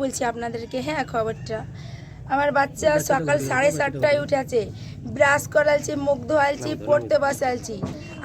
বলছি আপনাদেরকে হ্যাঁ খবরটা। আমার বাচ্চা সকাল সাড়ে সাতটায় উঠেছে। ব্রাশ করালছি মুখ ধোয়ালছি পড়তে বসালছি।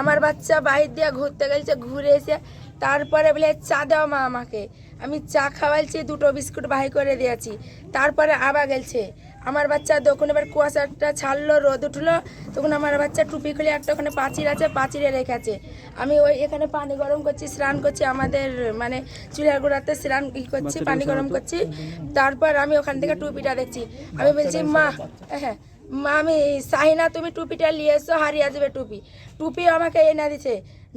আমার বাচ্চা বাহির দিয়ে ঘুরতে গেলছে ঘুরে এসে তারপরে বলে চা দাও মা আমাকে। আমি চা খাওয়ালছি দুটো বিস্কুট বাহি করে দিয়েছি। তারপরে আবার গেছে আমার বাচ্চা তখন এবার কুয়াশাটা ছাড়লো রোদ উঠল তখন আমার বাচ্চা টুপি খুলে একটা ওখানে পাঁচির আছে পাঁচিরে রেখেছে আমি ওই এখানে পানি গরম করছি স্নান করছি আমাদের মানে চুলার গোড়াতে স্নান করছি পানি গরম করছি। তারপর আমি ওখান থেকে টুপিটা দেখছি। আমি বলছি মা হ্যাঁ মা আমি সাহিনা তুমি টুপিটা নিয়ে এসো হারিয়ে যাবে টুপি। টুপি আমাকে এনে দিছে।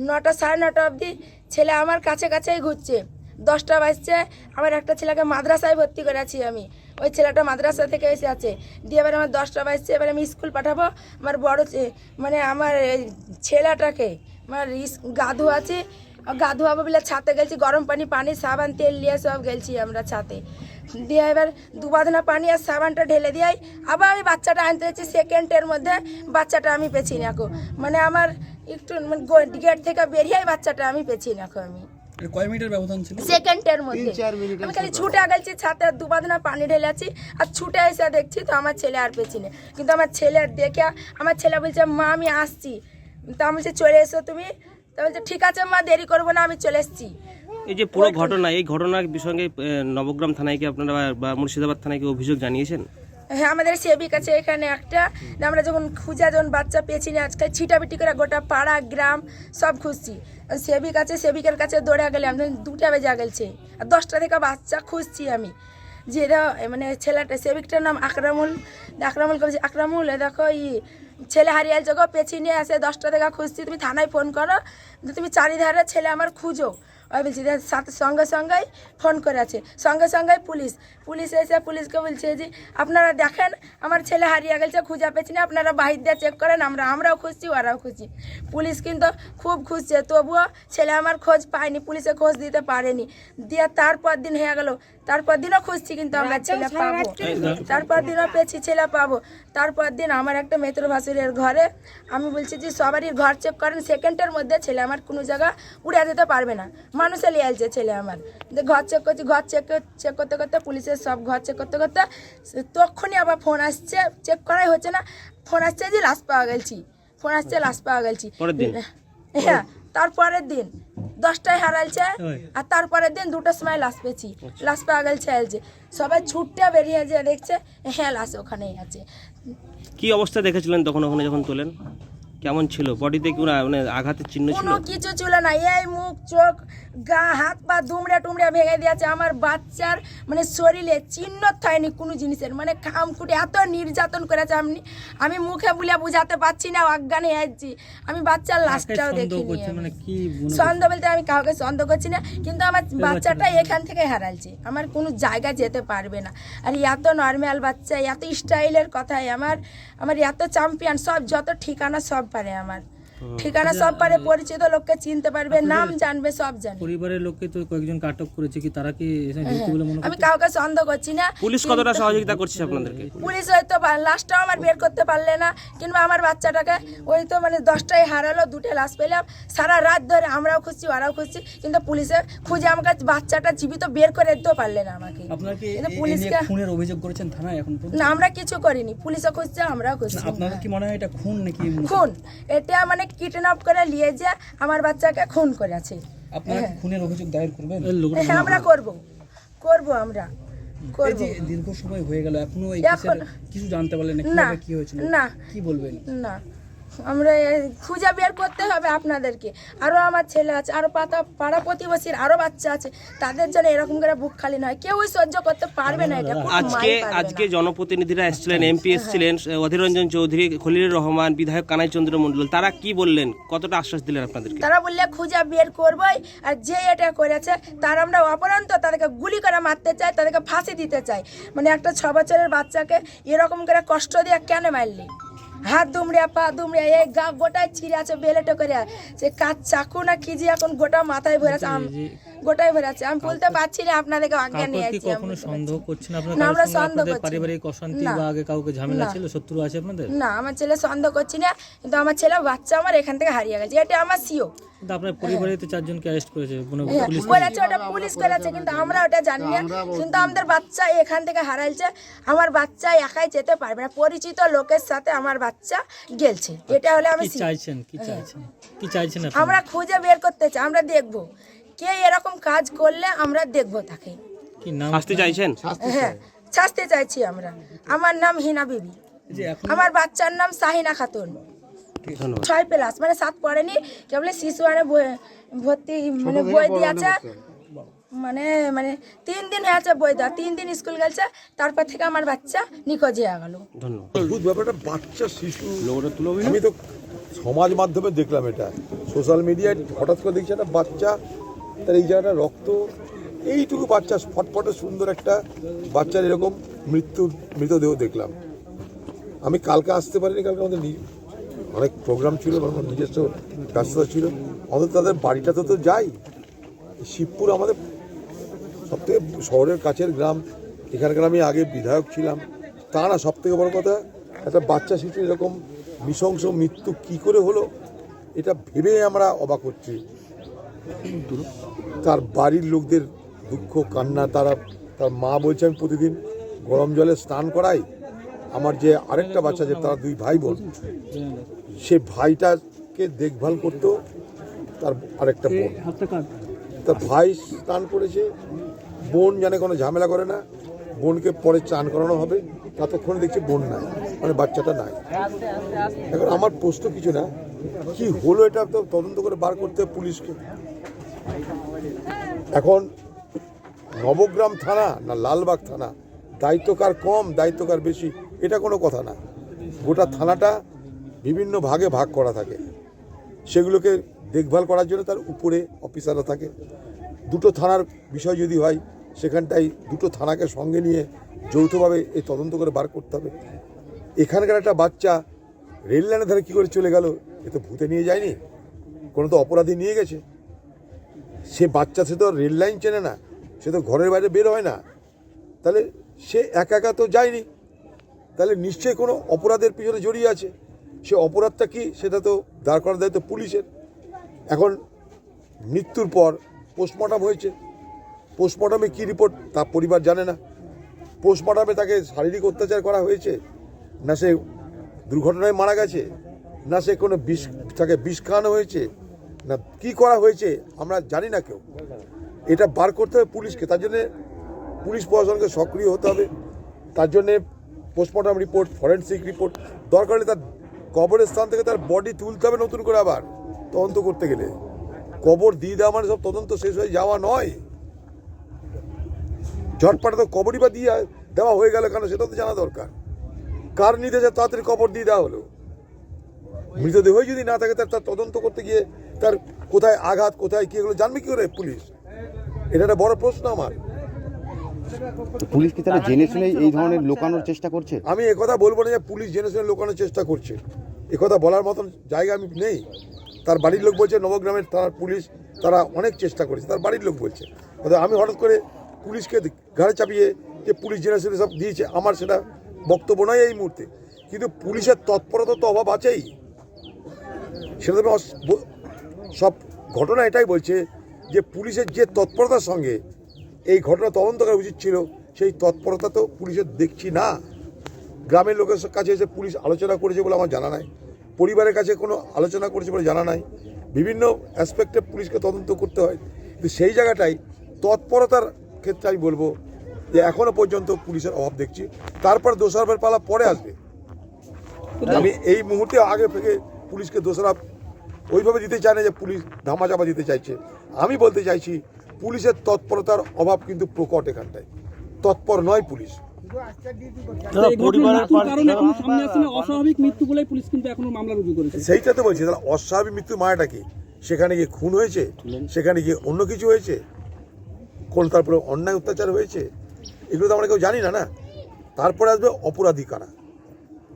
নটা সাড়ে নটা অবধি ছেলে আমার কাছে কাছেই ঘুরছে। দশটা বাজছে আমার একটা ছেলেকে মাদ্রাসায় ভর্তি করেছি আমি। ওই ছেলেটা মাদ্রাসা থেকে এসে আছে। দিয়ে এবার আমার দশটা বাজছে, এবার আমি স্কুল পাঠাবো। আমার বড় মানে আমার ছেলেটাকে, আমার গাধু আছে। গা ধোয়াবো বলে ছাতে গেছি, গরম পানি পানি, সাবান, তেল নিয়ে সব গেছি আমরা ছাতে। দিয়ে এবার দু বাঁধনা পানি আর সাবানটা ঢেলে দিয়াই আবার আমি বাচ্চাটা আনতে যাচ্ছি সেকেন্ডের মধ্যে, বাচ্চাটা আমি পেছি নাকো মানে আমার একটু মানে গেট থেকে বেরিয়ে বাচ্চাটা আমি পেছি নাকো আমি। কয় মিনিটের ব্যবধান ছিল? সেকেন্ডের মধ্যে। আমি খালি ছুটে গেছি ছাতে আর দুবাদনা পানি ঢেলেছি আর ছুটে এসে দেখছি তো আমার ছেলে আর পেছিনে কিন্তু আমার ছেলে দেখে আমার ছেলে বলছে মা আমি আসছি। তা আমি বলছি চলে এসো তুমি। তা বলছে ঠিক আছে মা দেরি করব না আমি চলে এসছি। এই যে পুরো ঘটনা এই ঘটনার বিষয়ে নবগ্রাম থানায় কি আপনারা বা মুর্শিদাবাদ থানায় কি অভিযোগ জানিয়েছেন? হ্যাঁ আমাদের সেবিক আছে এখানে একটা। আমরা যখন খুঁজা যখন বাচ্চা পেয়েছি না আজকে ছিটাপিটি করে গোটা পাড়া গ্রাম সব খুঁজছি। সেবিক আছে সেবিকের কাছে দৌড়ে গেলে আমি তখন দুটা বেজা গেলছে আর দশটা থেকে বাচ্চা খুঁজছি আমি। যে এরা মানে ছেলেটা সেবিকটার নাম আকরামুল। আকরামুল বলছি আকরামুল এ দেখো ই ছেলে হারিয়াল জগো পেছি নিয়ে আসে দশটা থেকে খুঁজছি। তুমি থানায় ফোন করো যে তুমি চারিধারে ছেলে আমার খুঁজো। ওই বলছি সাথে সঙ্গে সঙ্গেই ফোন করেছে সঙ্গে সঙ্গেই পুলিশ। পুলিশ এসে পুলিশকে বলছে যে আপনারা দেখেন আমার ছেলে হারিয়ে গেছে খুঁজে পেয়েছি না। আপনারা বাহির দিয়ে চেক করেন আমরা আমরাও খুঁজছি ওরাও খুঁজছি। পুলিশ কিন্তু খুব খুঁজছে তবুও ছেলে আমার খোঁজ পায়নি পুলিশে খোঁজ দিতে পারেনি। দিয়ে তারপর দিন হয়ে গেল। তারপর দিনও খুঁজছি কিন্তু আমরা ছেলে পাবো। তারপর দিনও পেয়েছি ছেলে পাবো। তারপর দিন আমার একটা মেত্র ভাসুরের ঘরে আমি বলছি যে সবারই ঘর চেক করেন সেকেন্ডের মধ্যে ছেলে আমার কোনো জায়গা উড়ে যেতে পারবে না। মানুষে লিয়ে আসছে ছেলে আমার। দিয়ে ঘর চেক করছি ঘর চেক চেক করতে করতে পুলিশের সব ঘর চেক করতে করতে তখনই আবার ফোন আসছে চেক করাই হচ্ছে না। ফোন আসছে যে লাশ পাওয়া গেছি ফোন আসছে লাশ পাওয়া গেছি হ্যাঁ তারপরের দিন? দশটায় হারালছে আর তারপরের দিন দুটোর সময় লাশ পেয়েছি। লাশ পাওয়া গেছে আলছে সবাই ছুটটা বেরিয়ে যে দেখছে হ্যাঁ লাশ ওখানেই আছে। কি অবস্থা দেখেছিলেন তখন ওখানে যখন তোলেন? কেমন ছিল? বডিতে কি কোনো মানে আঘাতের চিহ্ন ছিল? কোনো কিছু ছিল না। এই মুখ চোখ গা হাত পা দুমড়ে টুমড়ে ভেঙে দিয়েছে। আমার বাচ্চার মানে শরীরে চিহ্ন থায়নি কোনো জিনিসের। মানে খামকুটে এত নির্যাতন করেছে। আমি আমি মুখে বলে বুঝাতে পারছি না অজ্ঞানে আসছি আমি বাচ্চার লাশটাও দেখিনি আমি। মানে কি সন্দেহ বলতে আমি কাউকে সন্দেহ করছি না কিন্তু আমার বাচ্চাটা এখান থেকে হারালছে আমার কোনো জায়গা যেতে পারবে না। আর এত নর্মাল বাচ্চা এত স্টাইলের কথাই। আমার আমার এত চ্যাম্পিয়ন সব যত ঠিকানা সব পারে আমার ঠিকানা সব পারে পরিচিত লোককে চিনতে পারবে নাম জানবে সব জানবে পরিবারের লোককে তো কয়েকজন আটক করেছে কি তারা কি মনে আমি কাউকে সন্দেহ করছি না। পুলিশ কতটা সহযোগিতা করছে আপনাদেরকে? পুলিশ হয়তো লাশটাও আমার বের করতে পারলে না কিংবা আমার বাচ্চাটাকে ওই তো মানে দশটায় হারালো দুটো লাশ পেলাম। সারা রাত ধরে আমরাও খুঁজছি ওরাও খুঁজছি কিন্তু পুলিশে খুঁজে আমাকে বাচ্চাটা জীবিত বের করে দিতেও পারলে না আমাকে। আপনারা কিন্তু পুলিশকে খুনের অভিযোগ করেছেন থানায় এখন না আমরা কিছু করিনি। পুলিশও খুঁজছে আমরাও খুঁজছি। আপনাদের কি মনে হয় এটা খুন নাকি খুন। এটা মানে কিডন্যাপ করে নিয়ে যে আমার বাচ্চাকে খুন করেছে। আপনারা কি খুনের অভিযোগ দায়ের করবেন? হ্যাঁ আমরা করব। করব আমরা। এই করব। যে দীর্ঘ সময় হয়ে গেল এখনও এই কিছু জানতে পারলেন না না, কি হয়েছিল? না। কি বলবেন? না। আমরা খুঁজে বের করতে হবে আপনাদেরকে। আরও আমার ছেলে আছে আরও পাতা পাড়া প্রতিবেশীর আরও বাচ্চা আছে তাদের জন্য এরকম করে বুক খালি নয় কেউই সহ্য করতে পারবে না এটা আজকে আজকে জনপ্রতিনিধিরা এসেছিলেন এমপি এসেছিলেন অধীর রঞ্জন চৌধুরী খলিলুর রহমান বিধায়ক কানাই চন্দ্র মন্ডল তারা কি বললেন? কতটা আশ্বাস দিলেন আপনাদেরকে? তারা বললে খুঁজে বের করবই আর যে এটা করেছে তার আমরা অপরান্ত তাদেরকে গুলি করে মারতে চাই তাদেরকে ফাঁসি দিতে চাই। মানে একটা ছ বছরের বাচ্চাকে এরকম করে কষ্ট দিয়ে কেন মারলি? হাত দুমড়িয়া পা দুমড়িয়া এই গা গোটায় ছিঁড়ে আছে বেলেটো করে। সে কাজ চাকু না কি যে এখন গোটা মাথায় ভরে আছে। আম- গোটাই ভরে আছে। আমি বলতে পারছি না আপনাদেরকে আজ্ঞা নিয়ে আছি কখনো সন্দেহ করছেন আপনার? না, আমরা সন্দেহ করছি। পারিবারিক অশান্তি বা আগে কাউকে ঝামেলা ছিল শত্রু আছে আপনাদের? না আমার ছেলে সন্দেহ করছি না কিন্তু আমার ছেলে বাচ্চা আমার এখান থেকে হারিয়ে গেছে। এটা আমার সিও। আপনার পরিবারে তো চারজনকে অ্যারেস্ট করেছে? কোনো হ্যাঁ, পুলিশ বলেছে ওটা পুলিশ করেছে কিন্তু আমরা ওটা জানি না। কিন্তু আমাদের বাচ্চা এখান থেকে হারাইছে। আমার বাচ্চা একাই যেতে পারবে না। পরিচিত লোকের সাথে আমার বাচ্চা গেলছে। এটা হলে আমি চাইছেন? কি চাইছেন? কি চাইছেন আমরা খুঁজে বের করতে চাই আমরা দেখব। কে এরকম কাজ করলে আমরা দেখব তাকে। শাস্তি চাইছেন? হ্যাঁ শাস্তি চাইছি আমরা। আমার নাম হিনা বিবি। আমার বাচ্চার নাম সাহিনা খাতুন। ছয় প্লাস মানে সাত পড়েনি কেবল শিশু আনে বই- ভর্তি মানে বই দিয়েছে। মানে মানে তিন দিন হয়েছে বই দেওয়া তিন দিন স্কুল গেছে তারপর থেকে আমার বাচ্চা নিখোঁজ হয়ে গেল। ধন্যবাদ। ব্যাপারটা বাচ্চা শিশু। আমি তো সমাজ মাধ্যমে দেখলাম এটা। সোশ্যাল মিডিয়ায় হঠাৎ করে দেখছি একটা বাচ্চা তার এই জায়গাটা রক্ত, এইটুকু বাচ্চা ফটফটে সুন্দর একটা বাচ্চার এরকম মৃত্যুর মৃতদেহ দেখলাম। আমি কালকে আসতে পারিনি, কালকে আমাদের অনেক প্রোগ্রাম ছিল আমার নিজস্ব ব্যস্ততা ছিল। অন্তত তাদের বাড়িটাতে তো যাই। শিবপুর আমাদের সবথেকে শহরের কাছের গ্রাম। এখানকার আমি আগে বিধায়ক ছিলাম। তা না সব থেকে বড় কথা, একটা বাচ্চা শিশু এরকম নৃশংস মৃত্যু কি করে হলো, এটা ভেবে আমরা অবাক হচ্ছি। তার বাড়ির লোকদের দুঃখ, কান্না, তারা, তার মা বলছে আমি প্রতিদিন গরম জলে স্নান করাই। আমার যে আরেকটা বাচ্চা যে তারা দুই ভাই বোন। সে ভাইটাকে দেখভাল করতো তার আরেকটা বোন। তার ভাই স্নান করেছে, বোন জানে কোনো ঝামেলা করে না, বোনকে পরে চান করানো হবে, ততক্ষণ দেখছি বোন নাই মানে বাচ্চাটা নাই। এখন আমার প্রশ্ন কিছু না, কি হলো এটা তো তদন্ত করে বার করতে পুলিশকে? এখন নবগ্রাম থানা না লালবাগ থানা? দায়িত্বকার কম, দায়িত্বকার বেশি। এটা কোনো কথা না। গোটা থানাটা বিভিন্ন ভাগে ভাগ করা থাকে। সেগুলোকে দেখভাল করার জন্য তার উপরে অফিসাররা থাকে। দুটো থানার বিষয় যদি হয় সেখানটাই দুটো থানাকে সঙ্গে নিয়ে যৌথভাবে এই তদন্ত করে বার করতে হবে। এখানকার একটা বাচ্চা রেল লাইনের ধারে কী করে চলে গেল, এ তো ভূতে নিয়ে যায়নি। কোনো তো অপরাধী নিয়ে গেছে। সে বাচ্চা সে তো রেল লাইন চেনে না, সে তো ঘরের বাইরে বের হয় না। তাহলে সে একা একা তো যায়নি। তাহলে নিশ্চয়ই কোনো অপরাধের পিছনে জড়িয়ে আছে। সে অপরাধটা কি সেটা তো দাঁড় করার দায়িত্ব পুলিশের। এখন মৃত্যুর পর পোস্টমর্টম হয়েছে। পোস্টমর্টমে কী রিপোর্ট তা পরিবার জানে না। পোস্টমর্টমে তাকে শারীরিক অত্যাচার করা হয়েছে। না সে দুর্ঘটনায় মারা গেছে। না সে কোনো বিষ, তাকে বিষ খাওয়ানো হয়েছে। না, কি করা হয়েছে, আমরা জানি না কেউ। এটা বার করতে হবে পুলিশকে, তার জন্যে পুলিশ প্রশাসনকে সক্রিয় হতে হবে। তার জন্যে পোস্টমর্টম রিপোর্ট ফরেন্সিক রিপোর্ট দরকার হলে তার কবরের স্থান থেকে তার বডি তুলতে হবে নতুন করে আবার, তদন্ত করতে গেলে। কবর দিয়ে দেওয়া মানে সব তদন্ত শেষ হয়ে যাওয়া নয়। ঝটপাটা তো কবরই বা দিয়ে দেওয়া হয়ে গেল কেন, সেটা তো জানা দরকার। কার নির্দেশে তাড়াতাড়ি কবর দিয়ে দেওয়া হলো? মৃতদেহই যদি না থাকে তার তদন্ত করতে গিয়ে তার কোথায় আঘাত কোথায় কি এগুলো জানবে কি করে পুলিশ? এটা একটা বড় প্রশ্ন আমার। পুলিশ কি তাহলে জেনে শুনে এই ধরনের লোকানোর চেষ্টা করছে? আমি একথা বলব না যে পুলিশ জেনে শুনে লোকানোর চেষ্টা করছে। একথা বলার মতন জায়গা আমি নেই। তার বাড়ির লোক বলছে নবগ্রামের তার পুলিশ তারা অনেক চেষ্টা করেছে। তার বাড়ির লোক বলছে। অর্থাৎ আমি হঠাৎ করে পুলিশকে ঘাড়ে চাপিয়ে যে পুলিশ জেনে শুনে সব দিয়েছে আমার সেটা বক্তব্য নয় এই মুহূর্তে। কিন্তু পুলিশের তৎপরতা তো অভাব আছেই। সেটা তো সব ঘটনা এটাই বলছে যে পুলিশের যে তৎপরতার সঙ্গে এই ঘটনা তদন্ত করা উচিত ছিল, সেই তৎপরতা তো পুলিশের দেখছি না। গ্রামের লোকের কাছে এসে পুলিশ আলোচনা করেছে বলে আমার জানা নাই। পরিবারের কাছে কোনো আলোচনা করেছে বলে জানা নাই। বিভিন্ন অ্যাসপেক্টে পুলিশকে তদন্ত করতে হয়। কিন্তু সেই জায়গাটাই তৎপরতার ক্ষেত্রে আমি বলব যে এখনও পর্যন্ত পুলিশের অভাব দেখছি। তারপর দোষারোপের পালা পরে আসবে। আমি এই মুহূর্তে আগে থেকে পুলিশকে দোষারোপ ওইভাবে দিতে চায় না যে পুলিশ ধামাচাপা দিতে চাইছে। আমি বলতে চাইছি পুলিশের তৎপরতার অভাব কিন্তু প্রকট এখানটায়। তৎপর নয় পুলিশ। কারণ এখন সামনে আসছে না অস্বাভাবিক মৃত্যু বলে পুলিশ কিন্তু এখনও মামলা রুজু করেছে। সেইটা তো বলছি তাহলে অস্বাভাবিক মৃত্যু মায়াটা কি? সেখানে গিয়ে খুন হয়েছে? সেখানে গিয়ে অন্য কিছু হয়েছে? কোন তারপরে অন্যায় অত্যাচার হয়েছে? এগুলো তো আমরা কেউ জানি না না? তারপরে আসবে অপরাধী কারা?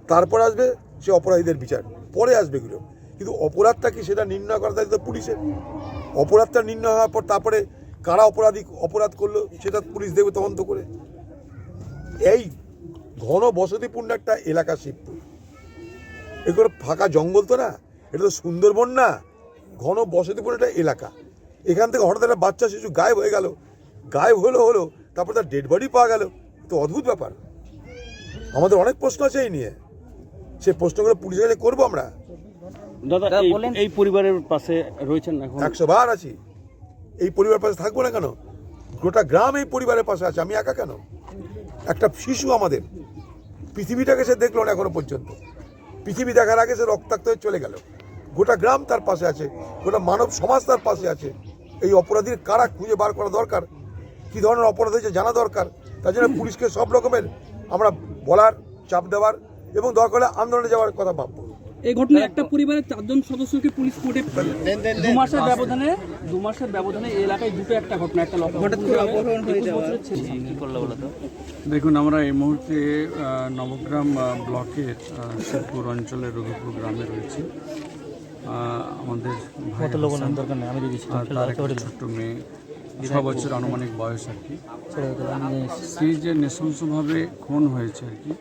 তারপরে আসবে সে অপরাধীদের বিচার। পরে আসবে এগুলো। কিন্তু অপরাধটা কি সেটা নির্ণয় করা দায়িত্ব পুলিশের? অপরাধটা নির্ণয় হওয়ার পর তারপরে কারা অপরাধী অপরাধ করল সেটা পুলিশ দেবে তদন্ত করে। এই ঘন বসতিপূর্ণ একটা এলাকা শিবপুর এগুলো ফাঁকা জঙ্গল তো না, এটা তো সুন্দরবন না ঘন বসতিপূর্ণ একটা এলাকা। এখান থেকে হঠাৎ একটা বাচ্চা শিশু গায়েব হয়ে গেল। গায়েব হলো হলো, তারপর তার ডেড বডি পাওয়া গেল। তো অদ্ভুত ব্যাপার। আমাদের অনেক প্রশ্ন আছে এই নিয়ে। সে প্রশ্নগুলো পুলিশের কাছে করব আমরা? দাদা এই- এই পরিবারের পাশে রয়েছেন এখন? একশো বার আছি। এই পরিবার পাশে থাকব না কেন? গোটা গ্রাম এই পরিবারের পাশে আছে। আমি একা কেন? একটা শিশু আমাদের। পৃথিবীটাকে সে দেখল না এখনও পর্যন্ত। পৃথিবী দেখার আগে সে রক্তাক্ত হয়ে চলে গেল। গোটা গ্রাম তার পাশে আছে। গোটা মানব সমাজ তার পাশে আছে। এই অপরাধীর কারা খুঁজে বার করা দরকার? কী ধরনের অপরাধ হয়েছে জানা দরকার? তার জন্য পুলিশকে সব রকমের আমরা বলার চাপ দেওয়ার এবং দরকার হলে আন্দোলনে যাওয়ার কথা ভাববো। এই ঘটনায় একটা পরিবারের চারজন সদস্যকে পুলিশ কোর্টে দু মাসের ব্যবধানে দু মাসের ব্যবধানে এই এলাকায় দুটো একটা ঘটনা একটা হঠাৎ করে অপহরণ হয়ে যাওয়া। দেখুন আমরা এই মুহূর্তে নবগ্রাম ব্লকের শিবপুর অঞ্চলের রঘুপুর গ্রামে রয়েছি। আমাদের ছোট্ট মেয়ে। ছ বছর আনুমানিক বয়স আর কি। সেই যে নৃশংসভাবে খুন হয়েছে আর কি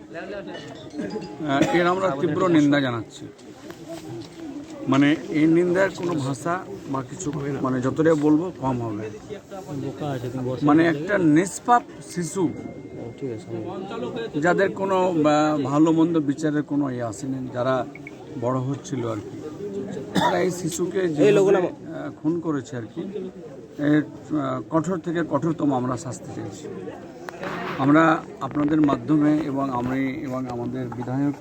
এর আমরা তীব্র নিন্দা জানাচ্ছি। মানে এই নিন্দার কোনো ভাষা বা কিছু মানে যতটা বলব কম হবে। মানে একটা নিষ্পাপ শিশু, যাদের কোনো ভালো মন্দ বিচারের কোনো ইয়ে আসেনি, যারা বড় হচ্ছিল আর কি, তারা এই শিশুকে খুন করেছে আর কি কঠোর থেকে কঠোরতম আমরা শাস্তি চেয়েছি আমরা আপনাদের মাধ্যমে এবং আমি এবং আমাদের বিধায়ক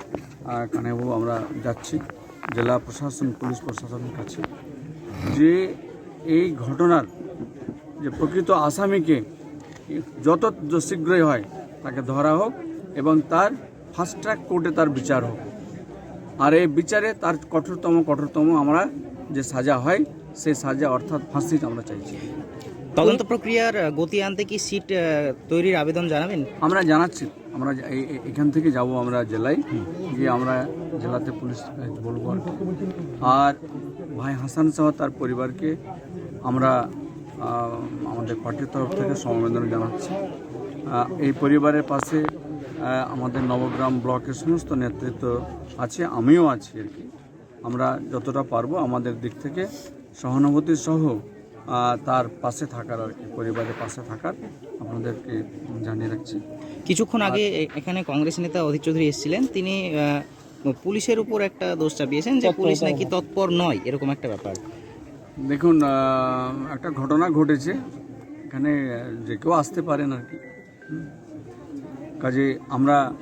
আহ, কানাইবাবু আমরা যাচ্ছি। জেলা প্রশাসন পুলিশ প্রশাসনের কাছে। যে এই ঘটনার যে প্রকৃত আসামিকে যত শীঘ্রই হয় তাকে ধরা হোক এবং তার ফাস্ট ট্র্যাক কোর্টে তার বিচার হোক। আর এই বিচারে তার কঠোরতম কঠোরতম আমরা যে সাজা হয় সেই সাজা অর্থাৎ ফাঁসি আমরা চাইছি। তদন্ত প্রক্রিয়ার গতি আনতে কি সিট তৈরির আবেদন জানাবেন? আমরা জানাচ্ছি। আমরা এখান থেকে যাব আমরা জেলায়। গিয়ে আমরা জেলাতে পুলিশ বলব আর ভাই হাসান সহ তার পরিবারকে আমরা আমাদের পার্টির তরফ থেকে সমবেদনা জানাচ্ছি। এই পরিবারের পাশে আমাদের নবগ্রাম ব্লকের সমস্ত নেতৃত্ব আছে আমিও আছি আর কি। আমরা যতটা পারব আমাদের দিক থেকে সহানুভূতি সহ তার পাশে থাকার আর কি পরিবারের পাশে থাকার আপনাদেরকে জানিয়ে রাখছি। কিছুক্ষণ আগে এ- এখানে কংগ্রেস নেতা অধীর চৌধুরী এসেছিলেন। তিনি পুলিশের উপর একটা দোষ চাপিয়েছেন যে পুলিশ নাকি তৎপর নয় এরকম একটা ব্যাপার। দেখুন একটা ঘটনা ঘটেছে। এখানে যে কেউ আসতে পারেন আর কি কাজে আমরা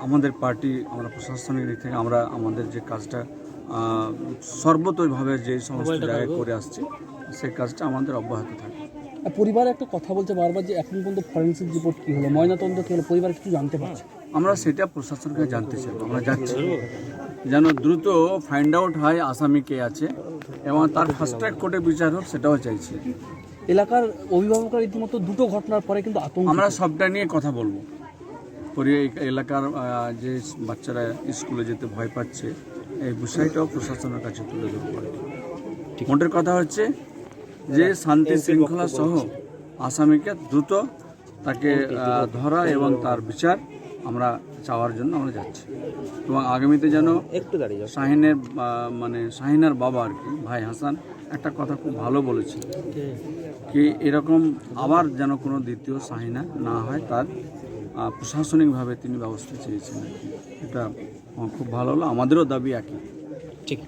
আমাদের পার্টি আমরা প্রশাসনিক দিক থেকে আমরা আমাদের যে কাজটা সর্বতোভাবে যে সমস্ত জায়গায় করে আসছে সেই কাজটা আমাদের অব্যাহত থাকে আর পরিবার একটা কথা বলছে বারবার যে এখন পর্যন্ত ফরেন্সিক রিপোর্ট কী হলো ময়নাতদন্ত কি হলো পরিবার কিছু জানতে পারছে? আমরা সেটা প্রশাসনকে জানতে চাই আমরা যাচ্ছি যেন দ্রুত ফাইন্ড আউট হয় আসামি কে আছে এবং তার ফাস্ট ট্র্যাক কোর্টে বিচার হোক সেটাও চাইছি। এলাকার অভিভাবকরা রীতিমতো দুটো ঘটনার পরে কিন্তু আতঙ্ক আমরা সবটা নিয়ে কথা বলব। পরে এলাকার যে বাচ্চারা স্কুলে যেতে ভয় পাচ্ছে এই বিষয়টাও প্রশাসনের কাছে তুলে ধরবো মোটের কথা হচ্ছে যে শান্তি শৃঙ্খলা সহ আসামিকে দ্রুত তাকে ধরা এবং তার বিচার আমরা চাওয়ার জন্য আমরা যাচ্ছি। এবং আগামীতে যেন একটু দাঁড়িয়ে শাহিনের মানে শাহিনার বাবা আর কি ভাই হাসান একটা কথা খুব ভালো বলেছে কি এরকম আবার যেন কোনো দ্বিতীয় শাহিনা না হয় তার প্রশাসনিকভাবে তিনি ব্যবস্থা চেয়েছেন। এটা খুব ভালো হলো আমাদেরও দাবি একই। ঠিক।